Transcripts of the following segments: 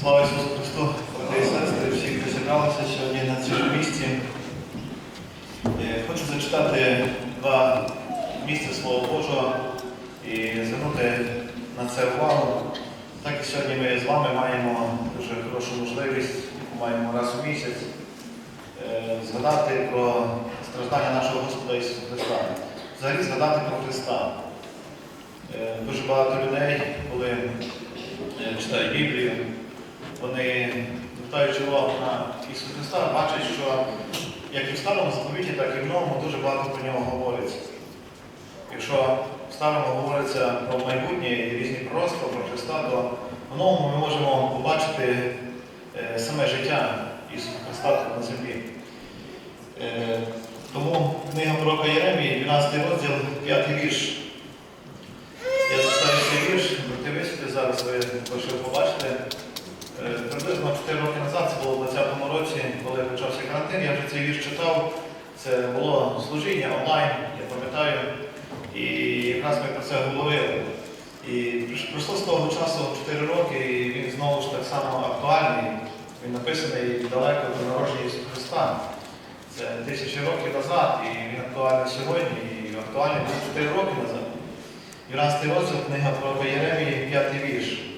Слава Ісусу Христу, брати і сестри, всі, хто зібралися сьогодні на цьому місці. Е, Хочу зачитати два місця Слова Божого і звернути на це увагу. Так і сьогодні ми з вами маємо дуже хорошу можливість, яку маємо раз у місяць, е, згадати про страждання нашого Господа Ісуса Христа. Взагалі згадати про Христа. Е, Дуже багато людей, коли читають Біблію, вони, звертаючи увагу на Ісуса Христа, бачать, що як і в старому заповіті, так і в новому дуже багато про нього говориться. Якщо в старому говориться про майбутнє і різні пророцтва про Христа, то в новому ми можемо побачити е, саме життя Ісуса Христа на землі. Е, Тому книга пророка Єремії, 12 розділ, 5 вірш. Я зачитаю цей вірш, брати висвіти, зараз ви побачите. Приблизно 4 роки назад, це було в 2020 році, коли почався карантин, я вже цей вірш читав. Це було служіння онлайн, я пам'ятаю. І якраз ми про це говорили. І пройшло з того часу 4 роки, і він знову ж так само актуальний. Він написаний далеко до народження Ісуса Христа. Це тисячі років назад, і він актуальний сьогодні, і актуальний 4 роки назад. 12 розділ, книга пророка Єремії, 5 вірш.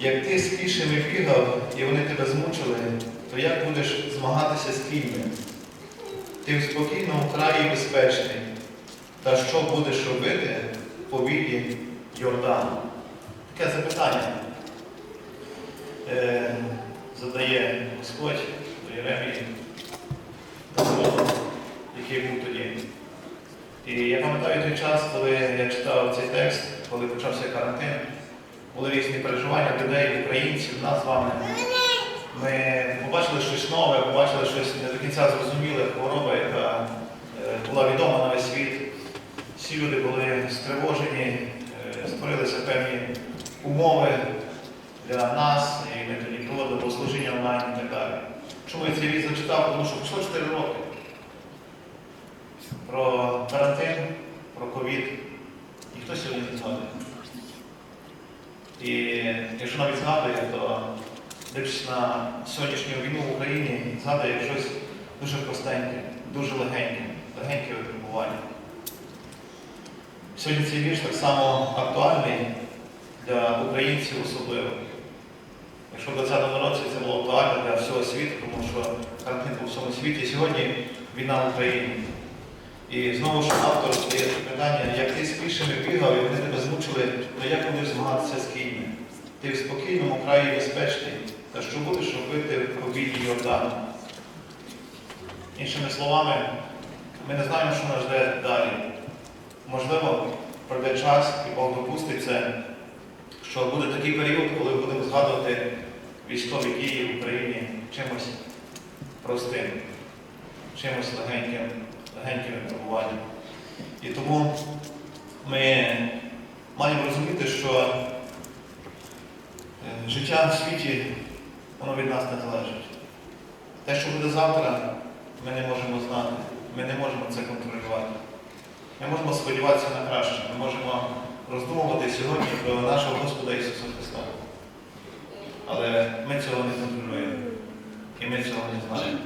Як ти з пішими бігав, і вони тебе змучили, то як будеш змагатися з кіньми? Ти в спокійному краї безпечний. Та що будеш робити по вілі Йордану? Таке запитання е, задає Господь до Єремії, який був тоді. І я пам'ятаю той час, коли я читав цей текст, коли почався карантин, були різні переживання людей, українців, нас з вами. Ми побачили щось нове, побачили щось не до кінця зрозуміле, хвороба, яка е, була відома на весь світ. Всі люди були стривожені, е, створилися певні умови для нас, і ми тоді проводили богослужіння онлайн і так далі. Чому я цей віз зачитав? Тому що пройшло 4 роки про карантин, про ковід. Ніхто сьогодні не згадує. І якщо навіть згадує, то дивлячись на сьогоднішню війну в Україні, згадує щось дуже простеньке, дуже легеньке, легеньке випробування. Сьогодні цей вірш так само актуальний для українців особливо. Якщо в 2020 році це було актуально для всього світу, тому що карантин був всьому світі, сьогодні війна в Україні. І знову ж автор задає питання, як ти з пішими бігав, і вони тебе змучили, то як будеш змагатися з кіньми? Ти в спокійному краї безпечний, та що будеш робити в повітрі Йордану? Іншими словами, ми не знаємо, що нас жде далі. Можливо, пройде час і Бог допустить це, що буде такий період, коли будемо згадувати військові дії в Україні чимось простим, чимось легеньким легеньке випробування. І тому ми маємо розуміти, що е, життя в світі, воно від нас не залежить. Те, що буде завтра, ми не можемо знати, ми не можемо це контролювати. Ми можемо сподіватися на краще, ми можемо роздумувати сьогодні про нашого Господа Ісуса Христа. Але ми цього не контролюємо. І ми цього не знаємо.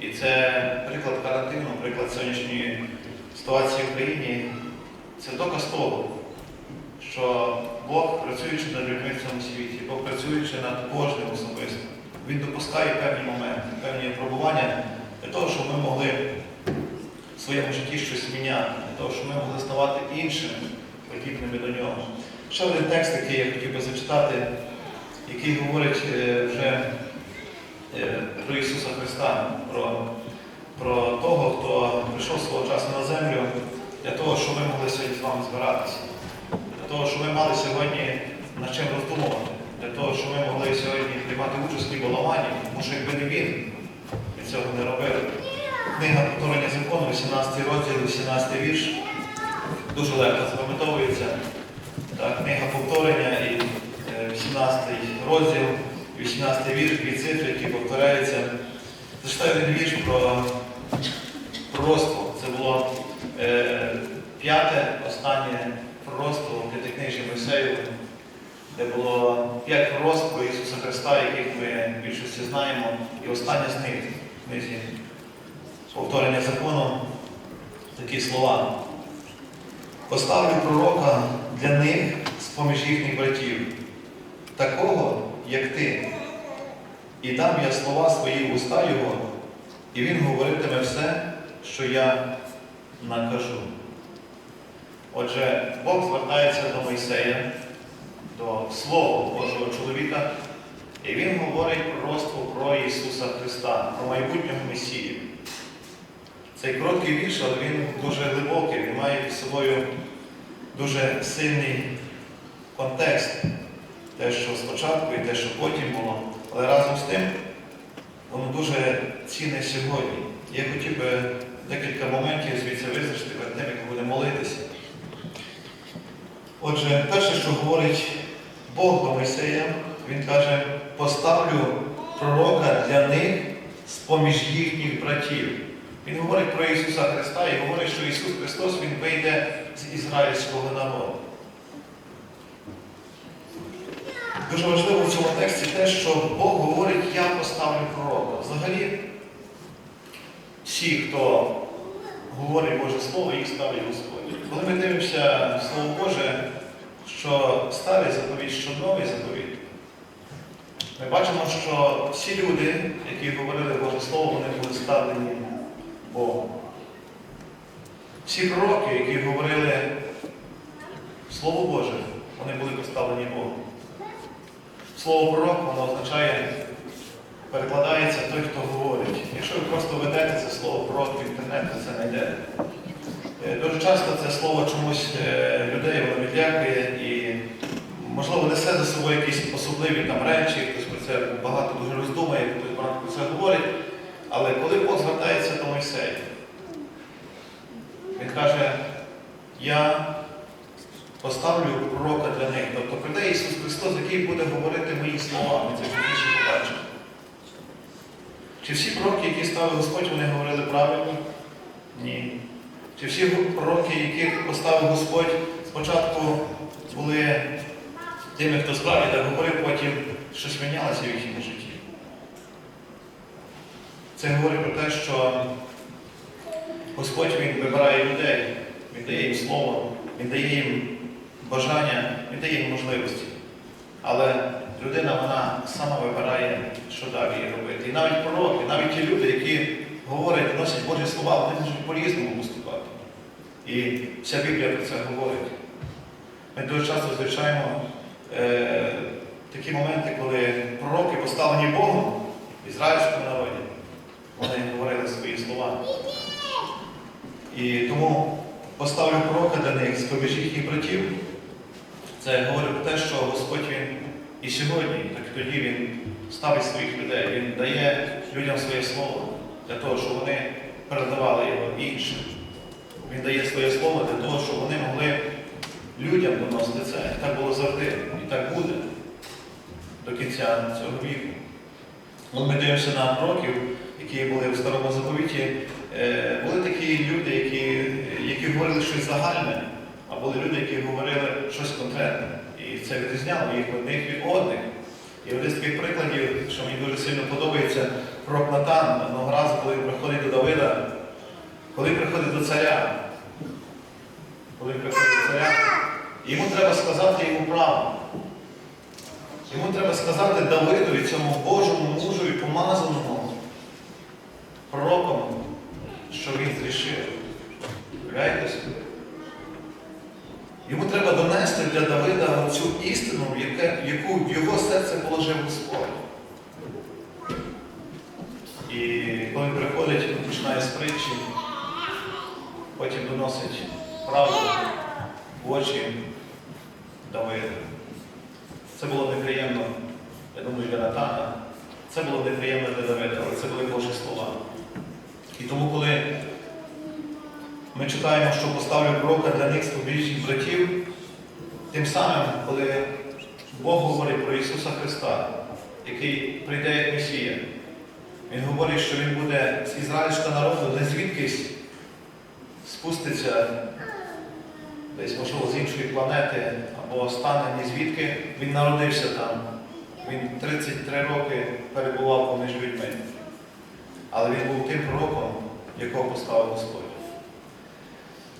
І це приклад карантину, приклад сьогоднішньої ситуації в країні. Це доказ того, що Бог, працюючи над людьми в цьому світі, Бог працюючи над кожним особисто, Він допускає певні моменти, певні випробування для того, щоб ми могли в своєму житті щось міняти, для того, щоб ми могли ставати іншими, подібними до нього. Ще один текст, який я хотів би зачитати, який говорить е, вже про Ісуса Христа, про, про того, хто прийшов свого часу на землю, для того, щоб ми могли сьогодні з вами збиратися, для того, щоб ми мали сьогодні над чим роздумувати, для того, щоб ми могли сьогодні приймати участь в баламані, тому що якби не він, ми цього не робили. Книга повторення закону, 18 розділ, 18 вірш, дуже легко запам'ятовується. Книга повторення і е, 18 розділ, 18 вірш, дві цифри, які повторяються. Зачитаю один вірш про пророцтво. Це було е, п'яте, останнє пророцтво п'ятикнижі Мойсеєві, де було п'ять пророцтв про Ісуса Христа, яких ми в більшості знаємо, і останнє з них в книзі повторення закону такі слова. Поставлю пророка для них з-поміж їхніх братів, такого, як ти, і дам я слова свої в уста його, і він говоритиме все, що я накажу. Отже, Бог звертається до Мойсея, до Слова Божого чоловіка, і він говорить пророцтво про Ісуса Христа, про майбутнього Месію. Цей короткий вірш, але він дуже глибокий, він має під собою дуже сильний контекст. Те, що спочатку і те, що потім було. Але разом з тим, воно дуже цінне сьогодні. Я хотів би декілька моментів звідси визначити перед тим, як ми будемо молитися. Отже, перше, що говорить Бог до Мойсея, він каже, поставлю пророка для них з-поміж їхніх братів. Він говорить про Ісуса Христа і говорить, що Ісус Христос Він вийде з ізраїльського народу. Дуже важливо в цьому тексті те, що Бог говорить, я поставлю пророка. Взагалі, всі, хто говорить Боже Слово, їх ставить Господь. Коли ми дивимося Слово Боже, що старий заповідь, що новий заповідь, ми бачимо, що всі люди, які говорили Боже Слово, вони були ставлені Богом. Всі пророки, які говорили Слово Боже, вони були поставлені Богом. Слово пророк, воно означає, перекладається той, хто говорить. Якщо ви просто ведете це слово пророк в інтернеті, це знайдете. Е, Дуже часто це слово чомусь е, людей воно відлякує і, можливо, несе за собою якісь особливі там речі, хтось про це багато дуже роздумає, хтось багато про це говорить. Але коли Бог звертається до Мойсея, він каже, я поставлю пророка для них. Тобто прийде Ісус Христос, який буде говорити мої слова, це пізніше побачимо. Чи всі пророки, які ставив Господь, вони говорили правильно? Ні. Чи всі пророки, яких поставив Господь, спочатку були тими, хто справді так говорив, потім щось мінялося в їхньому житті? Це говорить про те, що Господь Він вибирає людей, Він дає їм слово, Він дає їм бажання, Він дає їм можливості. Але людина вона сама вибирає, що далі робити. І навіть пророки, навіть ті люди, які говорять, носять Божі слова, вони можуть по-різному поступати. І вся Біблія про це говорить. Ми дуже часто зустрічаємо е, такі моменти, коли пророки поставлені Богом в ізраїльському народі, вони говорили свої слова. І тому поставлю пророка для них з поміж їхніх братів. Це говорить про те, що Господь Він і сьогодні, так і тоді Він ставить своїх людей, Він дає людям своє слово для того, щоб вони передавали його іншим. Він дає своє слово для того, щоб вони могли людям доносити це. І так було завжди. І так буде до кінця цього віку. От ми дивимося на пророків, які були в старому заповіті. Е, Були такі люди, які, які говорили щось загальне, були люди, які говорили щось конкретне. І це відрізняло їх одних від одних. І один з таких прикладів, що мені дуже сильно подобається, пророк Натан одного разу, коли він приходить до Давида, коли приходить до царя, коли приходить до царя, йому треба сказати йому правду. Йому треба сказати Давидові, цьому Божому мужові, помазаному пророком, що він зрішив. Уявляєте собі? Йому треба донести для Давида цю істину, яке- яку в його серце положив Господь. І коли він приходить, він починає з притчі, потім доносить правду в очі Давида. Це було неприємно, я думаю, для Натана. Це було неприємно для Давида, але це були Божі слова. І тому, коли ми читаємо, що поставлю пророка для них спобіжних братів, тим самим, коли Бог говорить про Ісуса Христа, який прийде як Месія, Він говорить, що Він буде з ізраїльського народу не звідкись спуститься десь, можливо, з іншої планети, або стане ні звідки. Він народився там. Він 33 роки перебував поміж людьми. Але він був тим пророком, якого поставив Господь.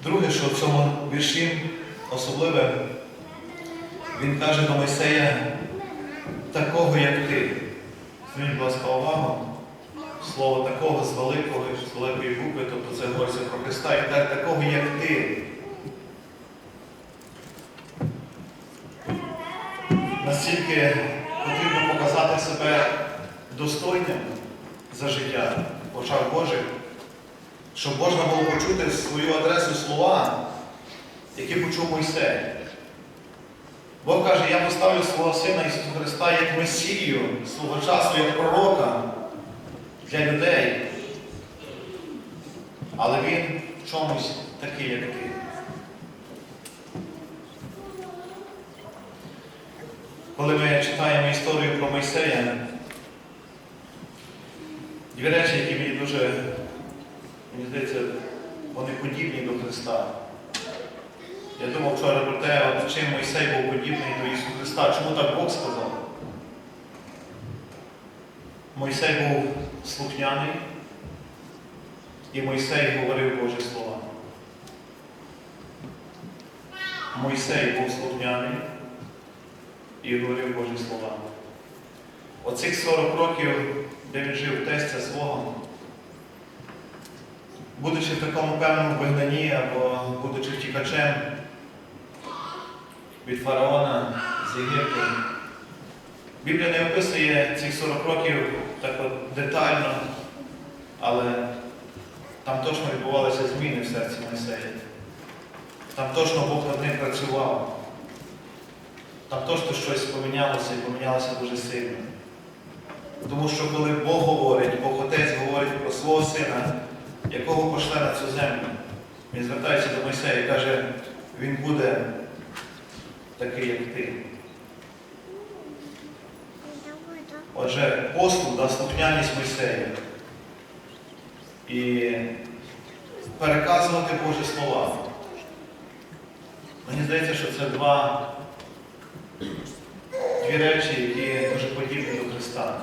Друге, що в цьому вірші особливе, він каже до Мойсея, такого, як ти. Зверніть, будь ласка, увагу. Слово такого з великого, з великої букви, тобто це говориться про Христа, і каже, такого, як ти. Настільки потрібно показати себе достойним за життя в очах Божих, щоб можна було почути свою адресу слова, які почув Мойсей. Бог каже, я поставлю свого Сина Ісуса Христа як Месію свого часу, як пророка для людей. Але Він в чомусь такий, як ти. Коли ми читаємо історію про Мойсея, дві речі, які мені дуже, мені здається, вони подібні до Христа. Я думав вчора про те, от чим Мойсей був подібний до Ісуса Христа. Чому так Бог сказав? Мойсей був слухняний, і Мойсей говорив Божі слова. Мойсей був слухняний і говорив Божі слова. Оцих 40 років, де він жив тестя свого, будучи в такому певному вигнанні або будучи втікачем від фараона з Єгипту, Біблія не описує цих 40 років так от детально, але там точно відбувалися зміни в серці Мойсея. Там точно Бог над ним працював. Там точно щось помінялося і помінялося дуже сильно. Тому що коли Бог говорить, Бог Отець говорить про свого сина, якого пошле на цю землю, він звертається до Мойсея і каже, він буде такий, як ти. Отже, послуг да, слухняність Мойсея і переказувати Божі слова. Мені здається, що це два, дві речі, які дуже подібні до Христа.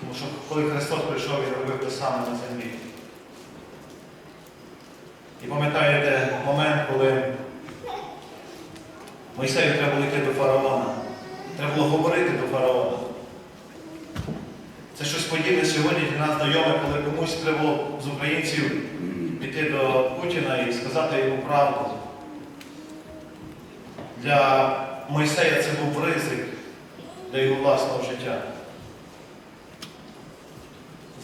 Тому що коли Христос прийшов, Він робив те саме на землі. І пам'ятаєте момент, коли Мойсею треба було йти до фараона. Треба було говорити до фараона. Це щось подібне сьогодні для нас знайоме, коли комусь треба з українців піти до Путіна і сказати йому правду. Для Мойсея це був ризик для його власного життя.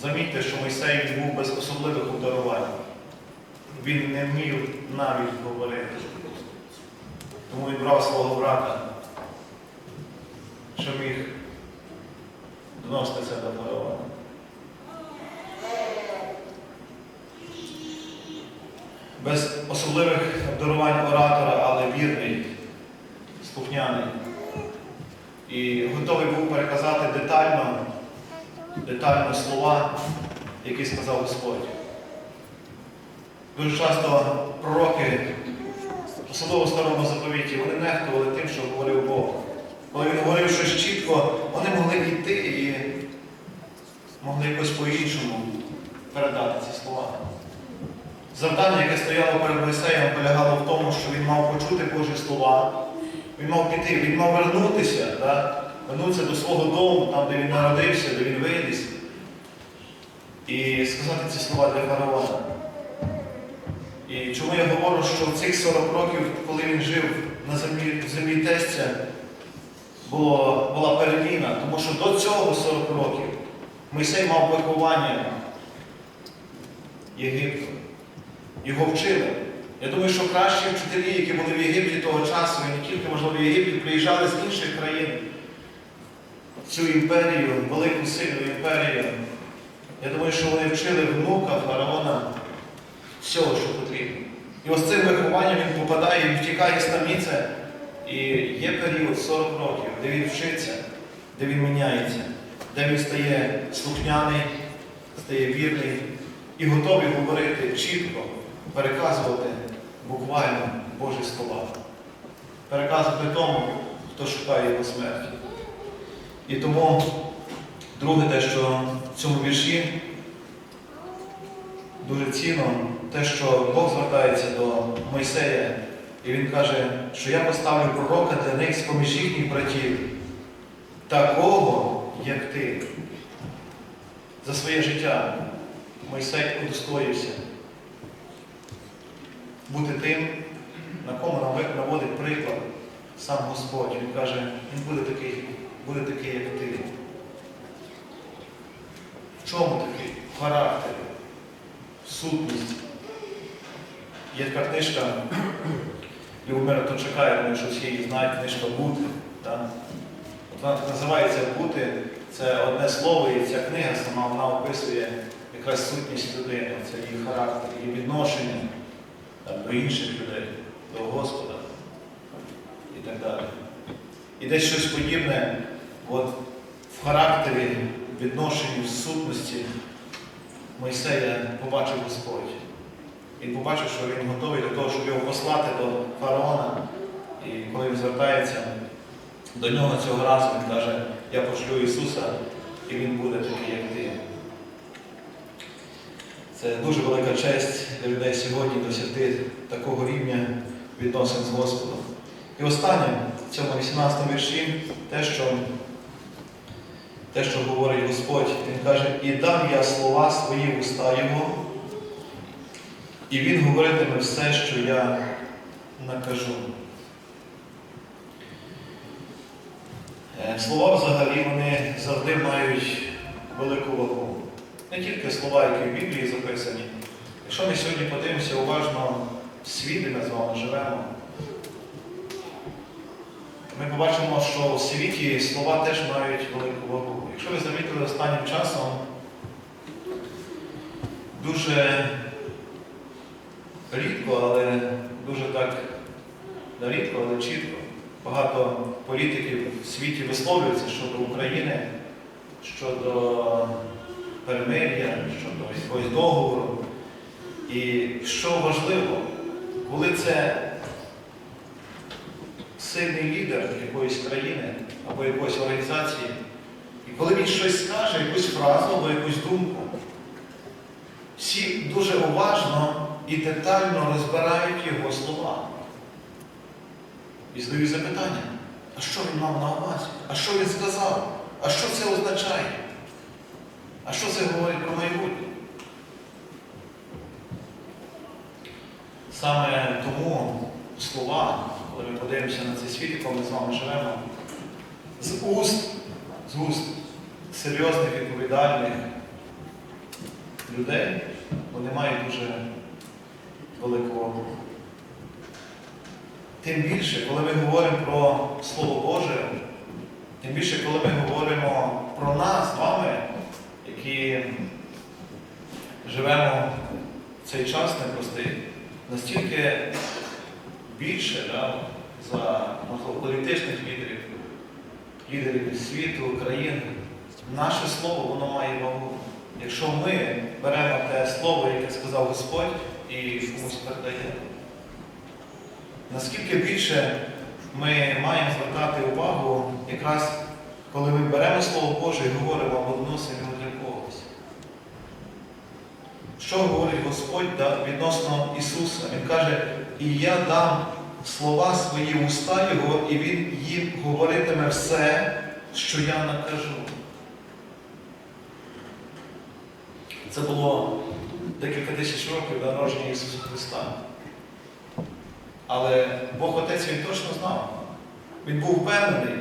Замітьте, що Мойсей був без особливих обдарувань. Він не вмів навіть говорити. Тому він брав свого брата, що міг доносити це до фараона. Без особливих обдарувань оратора, але вірний, слухняний. І готовий був переказати детально, детально слова, які сказав Господь. Дуже часто пророки, особливо в старому заповіті, вони нехтували тим, що говорив Бог. Коли він говорив щось чітко, вони могли йти і могли якось по-іншому передати ці слова. Завдання, яке стояло перед Мойсеєм, полягало в тому, що він мав почути Божі слова, він мав піти, він мав вернутися, да? вернутися до свого дому, там, де він народився, де він виріс, і сказати ці слова для фараона. І чому я говорю, що в цих 40 років, коли він жив на землі, в землі тестя, було, була переміна, тому що до цього 40 років Мойсей мав виховання Єгипту. Його вчили. Я думаю, що кращі вчителі, які були в Єгипті того часу, і не тільки, можливо, в Єгипті, приїжджали з інших країн цю імперію, велику сильну імперію. Я думаю, що вони вчили внука фараона всього, що. І ось цим вихованням він попадає, він втікає з таміця. І є період 40 років, де він вчиться, де він міняється, де він стає слухняний, стає вірний і готовий говорити чітко, переказувати буквально Божі слова. переказувати тому, хто шукає його смерті. І тому друге, те, що в цьому вірші дуже цінно, те, що Бог звертається до Мойсея, і він каже, що я поставлю пророка для них з-поміж їхніх братів, такого, як ти. За своє життя Мойсей удостоївся бути тим, на кому наводить приклад сам Господь. Він каже, він буде такий, буде такий, як ти. В чому такий? В сутності. Є така книжка Любомира Тончака, я думаю, що всі її знають, книжка Бути. Так? От вона так називається Бути. Це одне слово, і ця книга сама вона описує якраз сутність людини, це її характер, її відношення там, до інших людей, до Господа і так далі. І десь щось подібне от, в характері, відношенні, в сутності Мойсея побачив Господь. Він побачив, що він готовий до того, щоб його послати до фараона. І коли він звертається до нього цього разу, він каже, я пошлю Ісуса, і Він буде такий, як ти. Це дуже велика честь для людей сьогодні досягти такого рівня відносин з Господом. І останнє в цьому 18 вірші те, що, те, що говорить Господь, Він каже, і дам я слова свої уста Його, і Він говоритиме все, що я накажу. Е, Слова взагалі вони завжди мають велику вагу. Не тільки слова, які в Біблії записані. Якщо ми сьогодні подивимося уважно світ, де ми з вами живемо, ми побачимо, що в світі слова теж мають велику вагу. Якщо ви замітили останнім часом, дуже рідко, але дуже так не рідко, але чітко. Багато політиків в світі висловлюються щодо України, щодо перемир'я, щодо якогось договору. І що важливо, коли це сильний лідер якоїсь країни або якоїсь організації, і коли він щось скаже, якусь фразу або якусь думку, всі дуже уважно і детально розбирають його слова. І задають запитання, а що він мав на увазі? А що він сказав? А що це означає? А що це говорить про майбутнє? Саме тому слова, коли ми подивимося на цей світ, коли ми з вами живемо, з уст, з уст серйозних відповідальних людей, вони мають дуже велику вагу. Тим більше, коли ми говоримо про Слово Боже, тим більше, коли ми говоримо про нас з вами, які живемо в цей час непростий, настільки більше да, за політичних лідерів, лідерів світу, країн, наше слово воно має вагу. Якщо ми беремо те слово, яке сказав Господь, і комусь передаємо. Наскільки більше ми маємо звертати увагу, якраз коли ми беремо Слово Боже і говоримо або вносимо для когось. Що говорить Господь відносно Ісуса? Він каже, і я дам слова свої уста Його, і Він їм говоритиме все, що я накажу. Це було декілька тисяч років до народження Ісуса Христа. Але Бог Отець він точно знав. Він був впевнений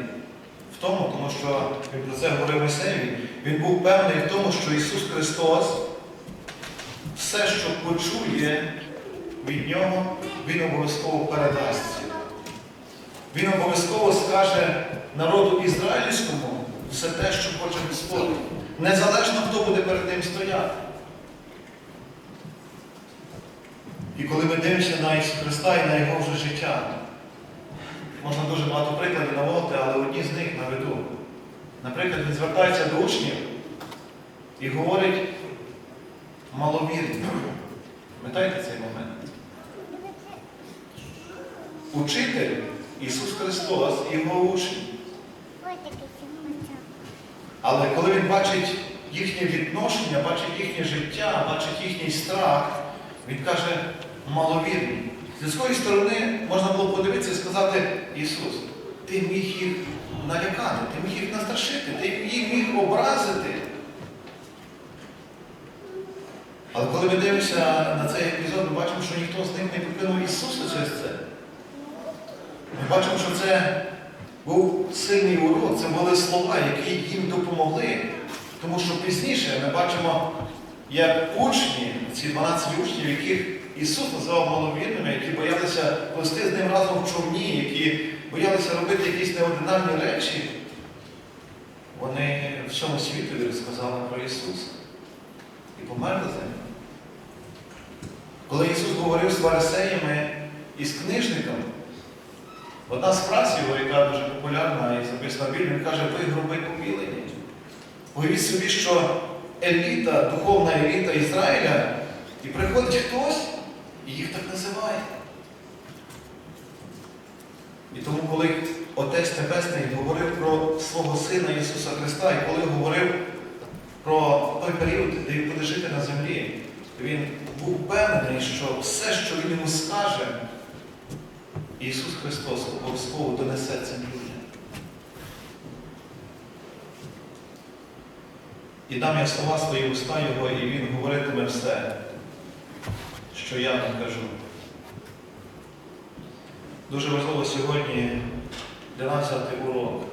в тому, тому що він про це говорив Мойсеєві, він був впевнений в тому, що Ісус Христос все, що почує від Нього, Він обов'язково передасть. Він обов'язково скаже народу ізраїльському все те, що хоче Господь. Незалежно, хто буде перед ним стояти. І коли ми дивимося на Ісуса Христа і на Його вже життя, можна дуже багато прикладів наводити, але одні з них наведу. Наприклад, він звертається до учнів і говорить маловірно. Пам'ятаєте цей момент? Учитель Ісус Христос і його учні. Але коли він бачить їхнє відношення, бачить їхнє життя, бачить їхній страх, він каже, маловірний. З людської сторони можна було подивитися і сказати, Ісус, ти міг їх налякати, ти міг їх настрашити, ти їх міг образити. Але коли ми дивимося на цей епізод, ми бачимо, що ніхто з них не покинув Ісуса через це. Ми бачимо, що це був сильний урок, це були слова, які їм допомогли. Тому що пізніше ми бачимо, як учні, ці 12 учнів, яких Ісус назвав маловірними, які боялися плести з ним разом в човні, які боялися робити якісь неординарні речі, вони всьому світу розказали про Ісуса і померли за ним. Коли Ісус говорив з фарисеями і з книжниками, одна з фраз яка дуже популярна і записана в каже, ви гроби побілені. Уявіть собі, що еліта, духовна еліта Ізраїля, і приходить хтось, і їх так називає. І тому, коли Отець Небесний говорив про свого Сина Ісуса Христа, і коли говорив про той період, де він буде жити на землі, він був впевнений, що все, що він йому скаже, Ісус Христос обов'язково донесе цим людям. І дам я слова свої уста Його, і Він говоритиме все, що я вам кажу. Дуже важливо сьогодні для нас взяти урок,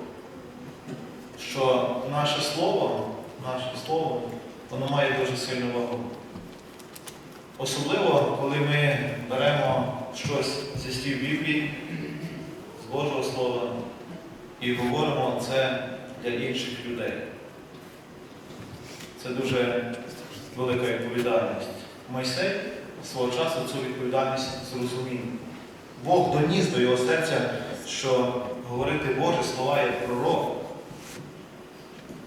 що наше слово, наше слово, воно має дуже сильну вагу. Особливо, коли ми беремо щось зі слів Біблії, з Божого Слова, і говоримо це для інших людей. Це дуже велика відповідальність. Мойсей свого часу цю відповідальність зрозумів. Бог доніс до його серця, що говорити Божі слова як пророк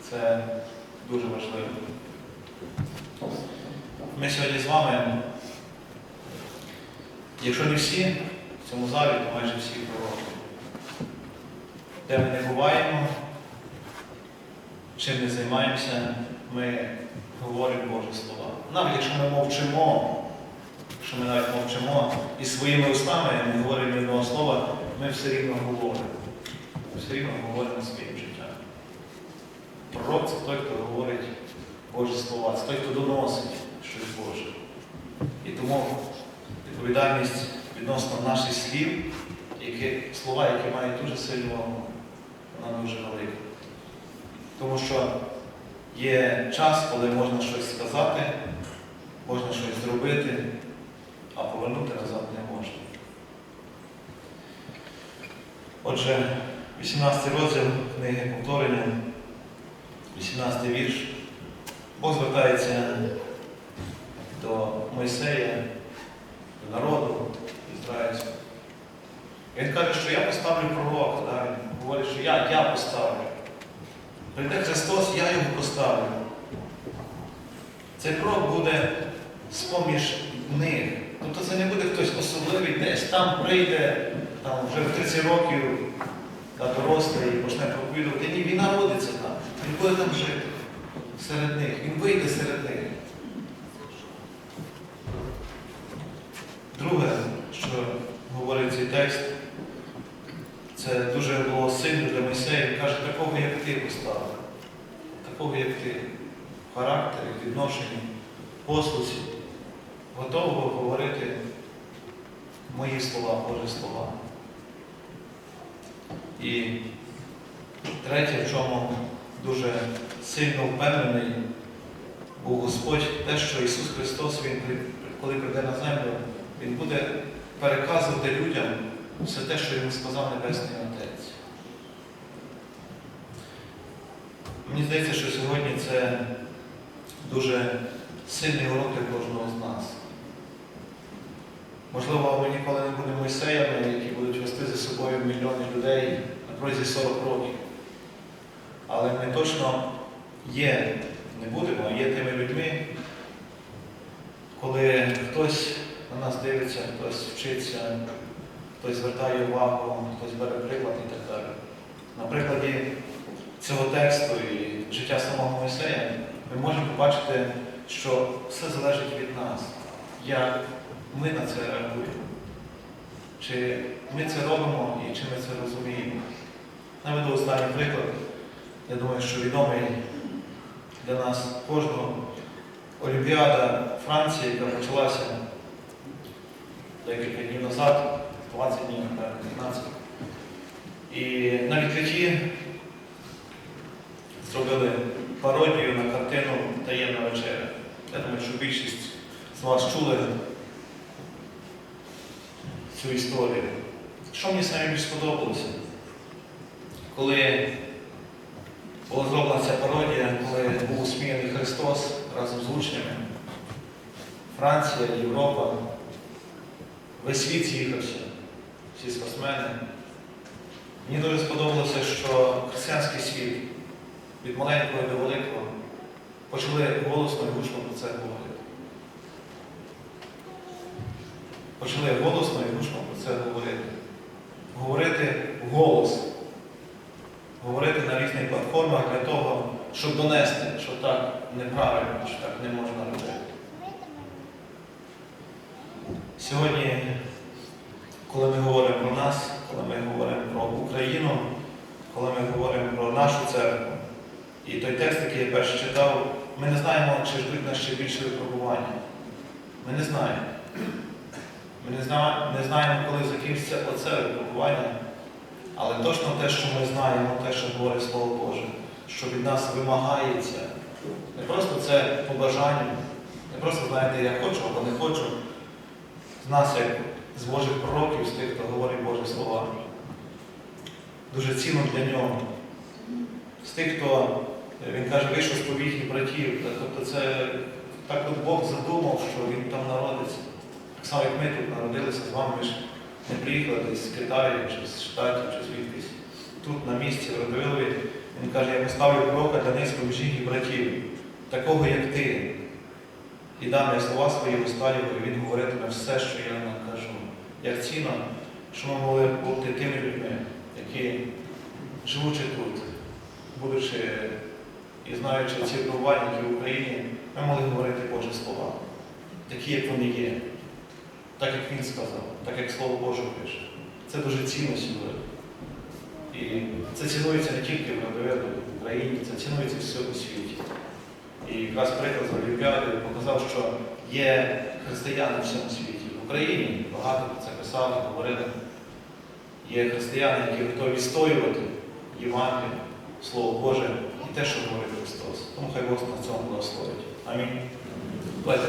це дуже важливо. Ми сьогодні з вами, якщо не всі, в цьому залі, то майже всі пророки. Де ми не буваємо, чим не займаємося, ми говоримо Божі слова. Навіть якщо ми мовчимо, якщо ми навіть мовчимо і своїми устами не говоримо одного слова, ми все рівно говоримо. Все рівно говоримо своїм життям. Пророк це той, хто говорить Божі слова, це той, хто доносить щось Боже. І тому відповідальність відносно наших слів, які, слова, які мають дуже сильну вагу, вона дуже велика. Тому що є час, коли можна щось сказати, можна щось зробити, а повернути назад не можна. Отже, 18 розділ книги повторення, 18 вірш. Бог звертається до Мойсея, народу ізраїльського. Він каже, що я поставлю пророка. Да? Він говорить, що я, я поставлю. Прийде Христос, я його поставлю. Цей пророк буде з-поміж них. Тобто це не буде хтось особливий, десь там прийде, там вже в 30 років та дорослий почне проповідувати. Ні, він народиться там. Він буде там жити серед них. Він вийде серед них. Друге, що говорить цей текст, це дуже було сильно для Мойсея. Він каже, такого, як ти поставив, такого, як ти, в характері, в відношенні, в послусі, готового говорити мої слова, Божі слова. І третє, в чому дуже сильно впевнений був Господь, те, що Ісус Христос, Він, коли прийде на землю, Він буде переказувати людям все те, що йому сказав Небесний Отець. Мені здається, що сьогодні це дуже сильний урок для кожного з нас. Можливо, ми ніколи не будемо Мойсеями, які будуть вести за собою мільйони людей на протязі 40 років. Але ми точно є, не будемо, є тими людьми, коли хтось на нас дивиться, хтось вчиться, хтось звертає увагу, хтось бере приклад і так далі. На прикладі цього тексту і життя самого Мойсея ми можемо побачити, що все залежить від нас, як ми на це реагуємо. Чи ми це робимо і чи ми це розуміємо. Наведу останній приклад. Я думаю, що відомий для нас кожного Олімпіада Франції, яка почалася декілька днів назад, 20 днів, так, 15. І на відкритті зробили пародію на картину Таємна вечеря. Я думаю, що більшість з вас чули цю історію. Що мені саме більш сподобалося? Коли була зроблена ця пародія, коли був усміяний Христос разом з учнями, Франція, Європа, весь світ з'їхався, всі спортсмени. Мені дуже сподобалося, що християнський світ від маленького до великого почали голосно і гучно про це говорити. Почали голосно і гучно про це говорити. Говорити вголос. Говорити на різних платформах для того, щоб донести, що так неправильно, що так не можна робити. Сьогодні, коли ми говоримо про нас, коли ми говоримо про Україну, коли ми говоримо про нашу церкву, і той текст, який я перше читав, ми не знаємо, чи ждуть нас ще більше випробування. Ми не знаємо. Ми не знаємо, коли закінчиться оце випробування, але точно те, що ми знаємо, те, що говорить Слово Боже, що від нас вимагається. Не просто це побажання, не просто, знаєте, я хочу або не хочу. З нас, як з Божих пророків, з тих, хто говорить Божі слова. Дуже цінно для нього. З тих, хто, е, він каже, вийшов з повіхи братів. Тобто це так от Бог задумав, що він там народиться. Так само, як ми тут народилися з вами, не приїхали десь з Китаю, чи з Штатів, чи звідкись. Тут на місці в Радовилові, він каже, я поставлю пророка для них споміжних і братів, такого як ти. І дам я слова свої уста його, і він говоритиме все, що я нам кажу. Як цінно, що ми могли бути тими людьми, які, живучи тут, будучи і знаючи ці випробування, в Україні, ми могли говорити Божі слова, такі, як вони є, так як він сказав, так як Слово Боже пише. Це дуже цінно сьогодні. І це цінується не тільки в Радоведу, в Україні, це цінується всьому світі. І якраз приклад з Олімпіади показав, що є християни в всьому світі. В Україні багато про це писали, говорили. Є християни, які готові відстоювати Євангеліє, Слово Боже і те, що говорить Христос. Тому хай Бог на цьому благословить. Амінь. Давайте